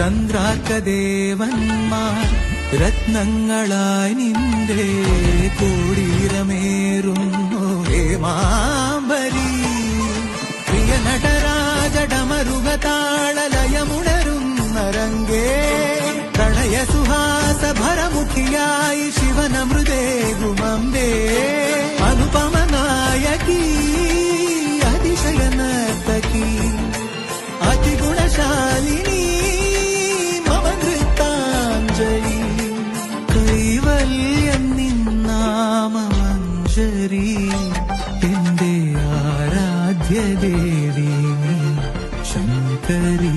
ചന്ദ്രാക്കദേവന്മാർ രത്നങ്ങളായി നിന്റെ കോടീരമേറുന്നു. ഹേമാംബരി പ്രിയ നടരാജടമരുക താളലയമുണരുന്ന രംഗേ പ്രണയ സുഹാസ ഭരമുഖിയായി ശിവനമൃതേ. ഈശ്വരി എന്റെ ആരാധ്യ ദേവി ശങ്കരീ